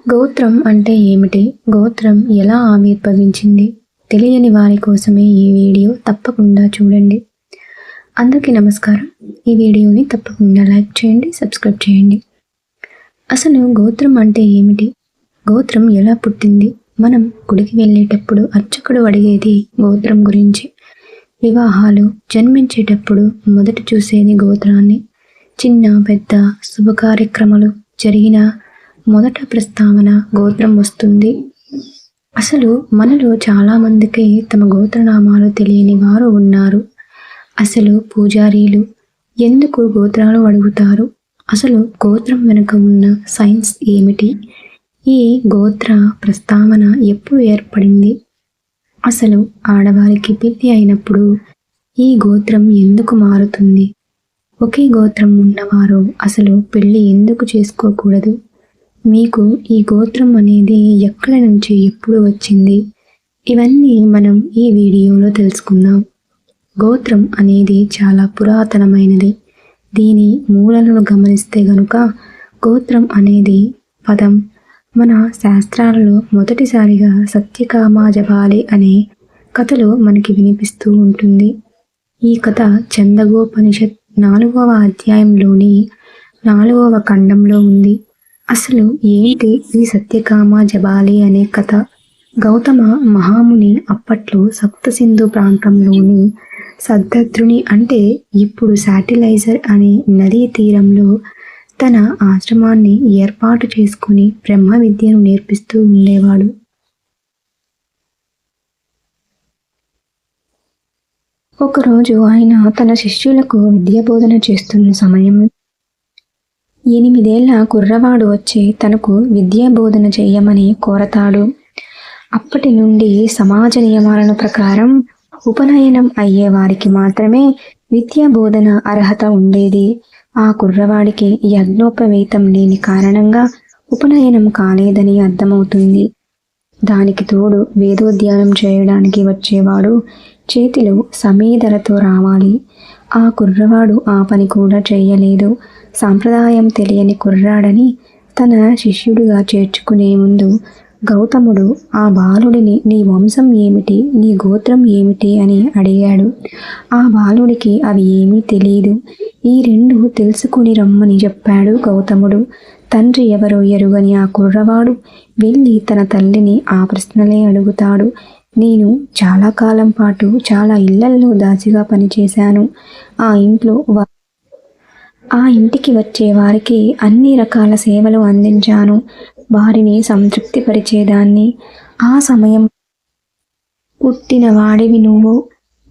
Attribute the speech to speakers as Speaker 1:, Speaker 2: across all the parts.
Speaker 1: గోత్రం అంటే ఏమిటి? గోత్రం ఎలా ఆవిర్భవించింది? తెలియని వారి కోసమే ఈ వీడియో తప్పకుండా చూడండి. అందరికీ నమస్కారం. ఈ వీడియోని తప్పకుండా లైక్ చేయండి సబ్స్క్రైబ్ చేయండి. అసలు గోత్రం అంటే ఏమిటి? గోత్రం ఎలా పుట్టింది? మనం గుడికి వెళ్ళేటప్పుడు అర్చకుడు అడిగేది గోత్రం గురించి. వివాహాలు జన్మించేటప్పుడు మొదట చూసేది గోత్రాన్ని. చిన్న పెద్ద శుభ కార్యక్రమాలు జరిగిన మొదట ప్రస్తావన గోత్రం వస్తుంది. అసలు మనలో చాలామందికి తమ గోత్రనామాలు తెలియని వారు ఉన్నారు. అసలు పూజారీలు ఎందుకు గోత్రాలు అడుగుతారు? అసలు గోత్రం వెనుక ఉన్న సైన్స్ ఏమిటి? ఈ గోత్ర ప్రస్తావన ఎప్పుడు ఏర్పడింది? అసలు ఆడవారికి పెళ్ళి అయినప్పుడు ఈ గోత్రం ఎందుకు మారుతుంది? ఒకే గోత్రం ఉన్నవారు అసలు పెళ్ళి ఎందుకు చేసుకోకూడదు? మీకు ఈ గోత్రం అనేది ఎక్కడ నుంచి ఎప్పుడు వచ్చింది? ఇవన్నీ మనం ఈ వీడియోలో తెలుసుకుందాం. గోత్రం అనేది చాలా పురాతనమైనది. దీని మూలలను గమనిస్తే గనుక గోత్రం అనేది పదం. మన శాస్త్రాలలో మొదటిసారిగా సత్యకామాజపాలి అనే కథలు మనకి వినిపిస్తూ ఉంటుంది. ఈ కథ చందగోపనిషత్ నాలుగవ అధ్యాయంలోని నాలుగవ ఖండంలో ఉంది. అసలు ఏంటి ఈ సత్యకామ జబాలి అనే కథ? గౌతమ మహాముని అప్పట్లో సప్తసింధు ప్రాంతంలోని సద్దద్రుని అంటే ఇప్పుడు శాటిలైజర్ అనే నదీ తీరంలో తన ఆశ్రమాన్ని ఏర్పాటు చేసుకుని బ్రహ్మ విద్యను నేర్పిస్తూ ఉండేవాడు. ఒకరోజు ఆయన తన శిష్యులకు విద్యాబోధన చేస్తున్న సమయం ఎనిమిదేళ్ళ కుర్రవాడు వచ్చి తనకు విద్యాబోధన చేయమని కోరతాడు. అప్పటి నుండి సమాజ నియమాలను ప్రకారం ఉపనయనం అయ్యే వారికి మాత్రమే విద్యా బోధన అర్హత ఉండేది. ఆ కుర్రవాడికి యజ్ఞోపవేతం లేని కారణంగా ఉపనయనం కాలేదని అర్థమవుతుంది. దానికి తోడు వేదోద్యానం చేయడానికి వచ్చేవాడు చేతిలో సమీధరతో రావాలి. ఆ కుర్రవాడు ఆ పని కూడా చేయలేదు సాంప్రదాయం తెలియని కుర్రాడని తన శిష్యుడిగా చేర్చుకునే ముందు గౌతముడు ఆ బాలుడిని నీ వంశం ఏమిటి నీ గోత్రం ఏమిటి? అని అడిగాడు. ఆ బాలుడికి అవి ఏమీ తెలియదు ఈ రెండు తెలుసుకుని రమ్మని చెప్పాడు గౌతముడు. తండ్రి ఎవరో ఎరుగని ఆ కుర్రవాడు వెళ్ళి తన తల్లిని ఆ ప్రశ్నలే అడుగుతాడు. నేను చాలా కాలం పాటు చాలా ఇళ్ళల్లో దాసిగా పనిచేశాను. ఆ ఇంట్లో ఆ ఇంటికి వచ్చే వారికి అన్ని రకాల సేవలు అందించాను. వారిని సంతృప్తిపరిచేదాన్ని. ఆ సమయం పుట్టిన వాడివి నువ్వు.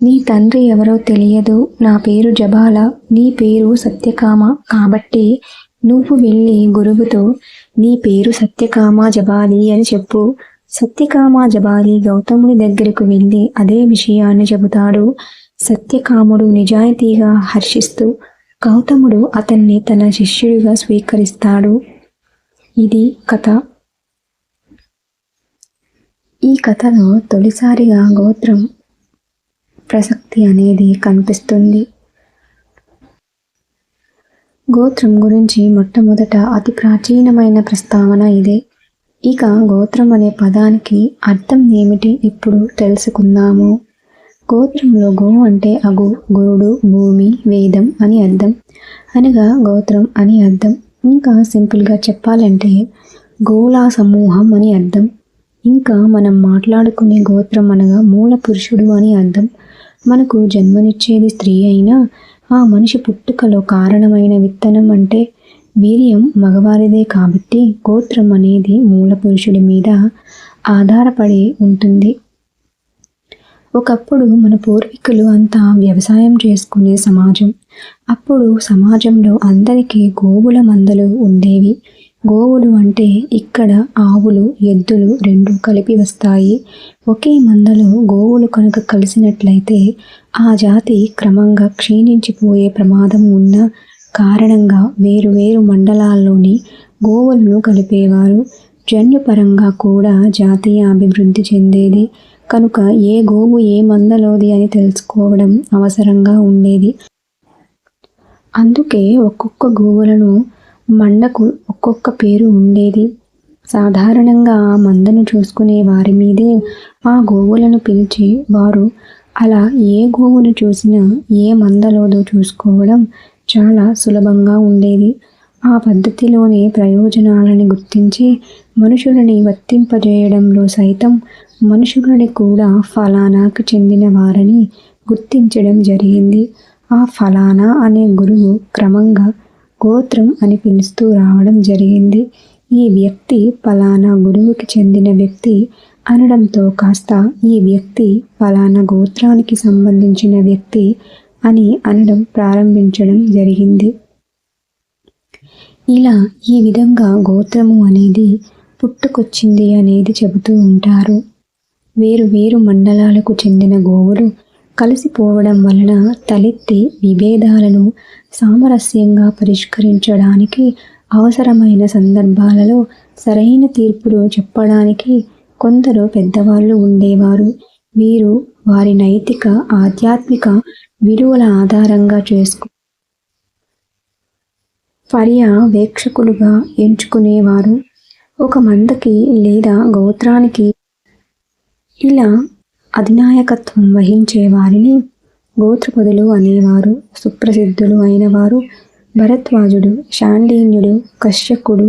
Speaker 1: నీ తండ్రి ఎవరో తెలియదు. నా పేరు జబాల. నీ పేరు సత్యకామ. కాబట్టి నువ్వు వెళ్ళి గురువుతో నీ పేరు సత్యకామ జబాలి అని చెప్పు. సత్యకామ జబాలి గౌతముని దగ్గరకు వెళ్ళి అదే విషయాన్ని చెబుతాడు. సత్యకాముడు నిజాయితీగా హర్షిస్తూ గౌతముడు అతన్ని తన శిష్యుడిగా స్వీకరిస్తాడు. ఇది కథ. ఈ కథలో తొలిసారిగా గోత్రం ప్రసక్తి అనేది కనిపిస్తుంది. గోత్రం గురించి మొట్టమొదట అతి ప్రాచీనమైన ప్రస్తావన ఇదే. ఇక గోత్రం అనే పదానికి అర్థం ఏమిటి ఇప్పుడు తెలుసుకుందాము. గోత్రంలో గో అంటే అగు గురుడు భూమి వేదం అని అర్థం. అనగా గోత్రం అని అర్థం. ఇంకా సింపుల్గా చెప్పాలంటే గోళా సమూహం అని అర్థం. ఇంకా మనం మాట్లాడుకునే గోత్రం అనగా మూల పురుషుడు అని అర్థం. మనకు జన్మనిచ్చేది స్త్రీ అయినా ఆ మనిషి పుట్టుకలో కారణమైన విత్తనం అంటే వీర్యం మగవారిదే కాబట్టి గోత్రం అనేది మూల పురుషుడి మీద ఆధారపడి ఉంటుంది. ఒకప్పుడు మన పూర్వీకులు అంతా వ్యవసాయం చేసుకునే సమాజం. అప్పుడు సమాజంలో అందరికీ గోవుల మందలు ఉండేవి. గోవులు అంటే ఇక్కడ ఆవులు ఎద్దులు రెండు కలిపి వస్తాయి. ఒకే మందలో గోవులు కనుక కలిసినట్లయితే ఆ జాతి క్రమంగా క్షీణించిపోయే ప్రమాదం ఉన్న కారణంగా వేరు వేరు మండలాల్లోని గోవులను కలిపేవారు. జన్యుపరంగా కూడా జాతీయ అభివృద్ధి చెందేది. కనుక ఏ గోవు ఏ మందలోది అని తెలుసుకోవడం అవసరంగా ఉండేది. అందుకే ఒక్కొక్క గోవులను మండకు ఒక్కొక్క పేరు ఉండేది. సాధారణంగా ఆ మందను చూసుకునే వారి మీదే ఆ గోవులను పిలిచి వారు అలా ఏ గోవును చూసినా ఏ మందలోదో చూసుకోవడం చాలా సులభంగా ఉండేది. ఆ పద్ధతిలోని ప్రయోజనాలని గుర్తించి మనుషులని వర్తింపజేయడంలో సైతం మనుషులని కూడా ఫలానాకు చెందిన వారని గుర్తించడం జరిగింది. ఆ ఫలానా అనే గురువు క్రమంగా గోత్రం అని పిలుస్తూ రావడం జరిగింది. ఈ వ్యక్తి ఫలానా గురువుకి చెందిన వ్యక్తి అనడంతో కాస్త ఈ వ్యక్తి ఫలానా గోత్రానికి సంబంధించిన వ్యక్తి అని అనడం ప్రారంభించడం జరిగింది. ఇలా ఈ విధంగా గోత్రము అనేది పుట్టుకొచ్చింది అనేది చెబుతూ ఉంటారు. వేరు వేరు మండలాలకు చెందిన గోవులు కలిసిపోవడం వలన తలెత్తి విభేదాలను సామరస్యంగా పరిష్కరించడానికి అవసరమైన సందర్భాలలో సరైన తీర్పులు చెప్పడానికి కొందరు పెద్దవాళ్ళు ఉండేవారు. వీరు వారి నైతిక ఆధ్యాత్మిక విలువల ఆధారంగా చేసుకు పర్యవేక్షకులుగా ఎంచుకునేవారు. ఒక మందకి లేదా గోత్రానికి ఇలా అధినాయకత్వం వహించే వారిని గోత్రపదులు అనేవారు సుప్రసిద్ధులు అయిన వారు భరద్వాజుడు శాండీన్యుడు కశ్యకుడు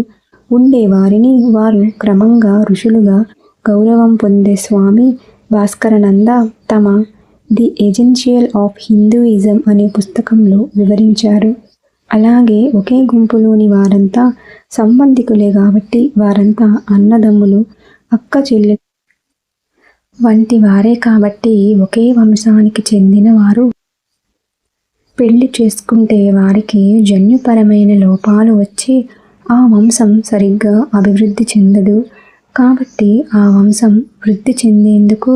Speaker 1: ఉండేవారిని వారు క్రమంగా ఋషులుగా గౌరవం పొందే స్వామి భాస్కరనంద తమ ది ఎజెన్షియల్ ఆఫ్ హిందూయిజం అనే పుస్తకంలో వివరించారు. అలాగే ఒకే గుంపులోని వారంతా సంబంధికులే కాబట్టి వారంతా అన్నదమ్ములు అక్క చెల్లె వంటి వారే కాబట్టి ఒకే వంశానికి చెందిన వారు పెళ్ళి చేసుకుంటే వారికి జన్యుపరమైన లోపాలు వచ్చి ఆ వంశం సరిగ్గా అభివృద్ధి చెందదు. కాబట్టి ఆ వంశం వృద్ధి చెందేందుకు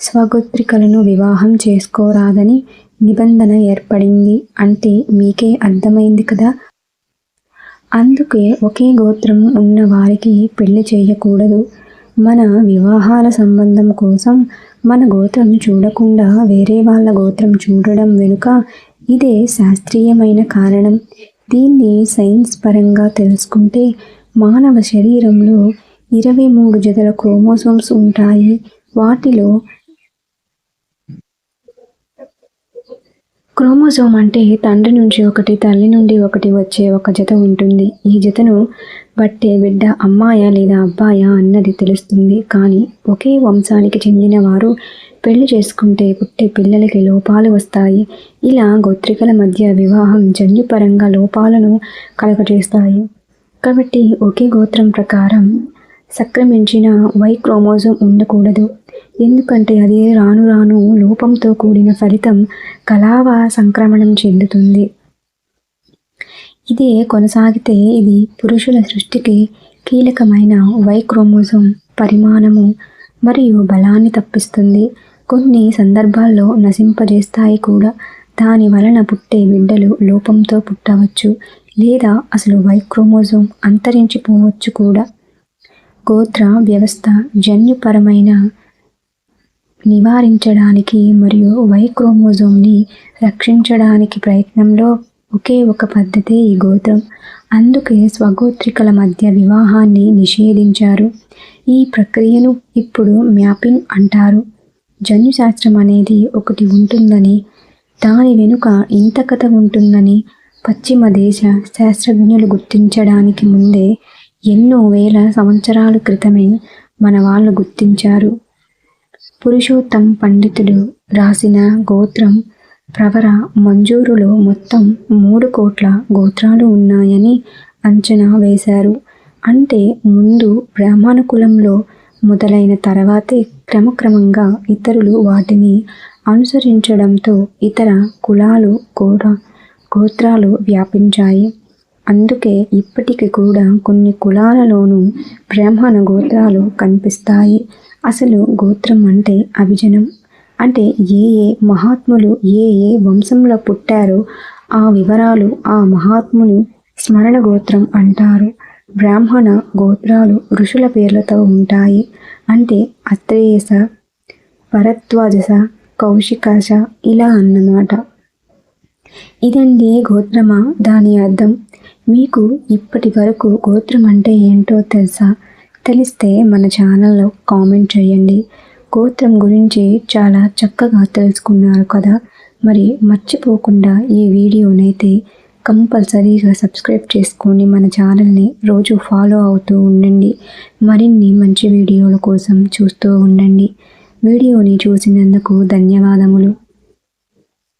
Speaker 1: స్వగోత్రికలను వివాహం చేసుకోరాదని నిబంధన ఏర్పడింది అంటే మీకే అర్థమైంది కదా? అందుకే ఒకే గోత్రం ఉన్న వారికి పెళ్ళి చేయకూడదు. మన వివాహాల సంబంధం కోసం మన గోత్రం చూడకుండా వేరే వాళ్ళ గోత్రం చూడడం వెనుక ఇదే శాస్త్రీయమైన కారణం. దీన్ని సైన్స్ పరంగా తెలుసుకుంటే మానవ శరీరంలో ఇరవై మూడు జతల క్రోమోసోమ్స్ ఉంటాయి. వాటిలో క్రోమోజోమ్ అంటే తండ్రి నుంచి ఒకటి తల్లి నుండి ఒకటి వచ్చే ఒక జత ఉంటుంది. ఈ జతను బట్టే బిడ్డ అమ్మాయా లేదా అబ్బాయా అన్నది తెలుస్తుంది. కానీ ఒకే వంశానికి చెందిన వారు పెళ్ళి చేసుకుంటే పుట్టే పిల్లలకి లోపాలు వస్తాయి. ఇలా గోత్రికల మధ్య వివాహం జన్యుపరంగా లోపాలను కలగజేస్తాయి. కాబట్టి ఒకే గోత్రం ప్రకారం సక్రమించిన వై క్రోమోజోమ్ ఉండకూడదు. ఎందుకంటే అది రాను రాను లోపంతో కూడిన ఫలితం కళావ సంక్రమణం చెందుతుంది. ఇదే కొనసాగితే ఇది పురుషుల సృష్టికి కీలకమైన వై క్రోమోజోమ్ పరిమాణము మరియు బలాన్ని తప్పిస్తుంది. కొన్ని సందర్భాల్లో నశింపజేస్తాయి కూడా. దాని వలన పుట్టే బిడ్డలు లోపంతో పుట్టవచ్చు లేదా అసలు వై క్రోమోజోమ్ అంతరించిపోవచ్చు కూడా. గోత్ర వ్యవస్థ జన్యుపరమైన నివారించడానికి మరియు వై క్రోమోజోమ్ని రక్షించడానికి ప్రయత్నంలో ఒకే ఒక పద్ధతే ఈ గోత్రం. అందుకే స్వగోత్రికల మధ్య వివాహాన్ని నిషేధించారు. ఈ ప్రక్రియను ఇప్పుడు మ్యాపింగ్ అంటారు. జన్యుశాస్త్రం అనేది ఒకటి ఉంటుందని దాని వెనుక ఇంత కథ ఉంటుందని పశ్చిమ దేశ శాస్త్రజ్ఞులు గుర్తించడానికి ముందే ఎన్నో వేల సంవత్సరాల క్రితమే మన వాళ్ళు గుర్తించారు. పురుషోత్తం పండితుడు రాసిన గోత్రం ప్రవర మంజూరులో మొత్తం మూడు కోట్ల గోత్రాలు ఉన్నాయని అంచనా వేశారు. అంటే ముందు బ్రాహ్మణ కులంలో మొదలైన తర్వాతే క్రమక్రమంగా ఇతరులు వాటిని అనుసరించడంతో ఇతర కులాలు కూడా గోత్రాలు వ్యాపించాయి. అందుకే ఇప్పటికి కూడా కొన్ని కులాలలోనూ బ్రాహ్మణ గోత్రాలు కనిపిస్తాయి. అసలు గోత్రం అంటే అభిజనం. అంటే ఏ ఏ మహాత్ములు ఏ ఏ వంశంలో పుట్టారో ఆ వివరాలు ఆ మహాత్ముని స్మరణ గోత్రం అంటారు. బ్రాహ్మణ గోత్రాలు ఋషుల పేర్లతో ఉంటాయి. అంటే అత్రేయస భరద్వాజస కౌశికాశ ఇలా అన్నమాట. ఇదండి గోత్రమా? దాని అర్థం. మీకు ఇప్పటి వరకు గోత్రం అంటే ఏంటో తెలుసా? తెలిస్తే మన ఛానల్లో కామెంట్ చేయండి. గోత్రం గురించి చాలా చక్కగా తెలుసుకున్నారు కదా? మరి మర్చిపోకుండా ఈ వీడియోనైతే కంపల్సరీగా సబ్స్క్రైబ్ చేసుకొని మన ఛానల్ని రోజు ఫాలో అవుతూ ఉండండి. మరిన్ని మంచి వీడియోల కోసం చూస్తూ ఉండండి. వీడియోని చూసినందుకు ధన్యవాదములు.